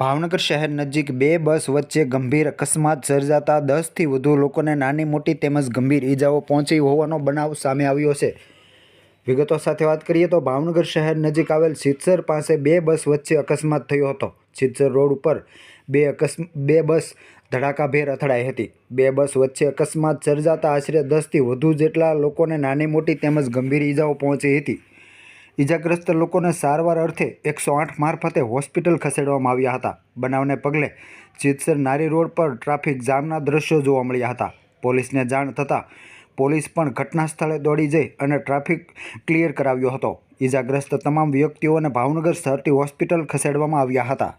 ભાવનગર શહેર નજીક બે બસ વચ્ચે ગંભીર અકસ્માત સર્જાતા દસથી વધુ લોકોને નાની મોટી તેમજ ગંભીર ઈજાઓ પહોંચી હોવાનો બનાવ સામે આવ્યો છે. વિગતો સાથે વાત કરીએ તો ભાવનગર શહેર નજીક આવેલ સિત્સર પાસે બે બસ વચ્ચે અકસ્માત થયો હતો. સિત્સર રોડ ઉપર બે અકસ્મ બે બસ ધડાકાભેર અથડાઈ હતી. બે બસ વચ્ચે અકસ્માત સર્જાતા આશરે દસથી વધુ જેટલા લોકોને નાની મોટી તેમજ ગંભીર ઈજાઓ પહોંચી હતી. ઈજાગ્રસ્ત લોકોને સારવાર અર્થે એકસો આઠ મારફતે હોસ્પિટલ ખસેડવામાં આવ્યા હતા. બનાવને પગલે ચિતસર નારી રોડ પર ટ્રાફિક જામના દ્રશ્યો જોવા મળ્યા હતા. પોલીસને જાણ થતાં પોલીસ પણ ઘટના સ્થળે દોડી જઈ અને ટ્રાફિક ક્લિયર કરાવ્યો હતો. ઈજાગ્રસ્ત તમામ વ્યક્તિઓને ભાવનગર સરટી હોસ્પિટલ ખસેડવામાં આવ્યા હતા.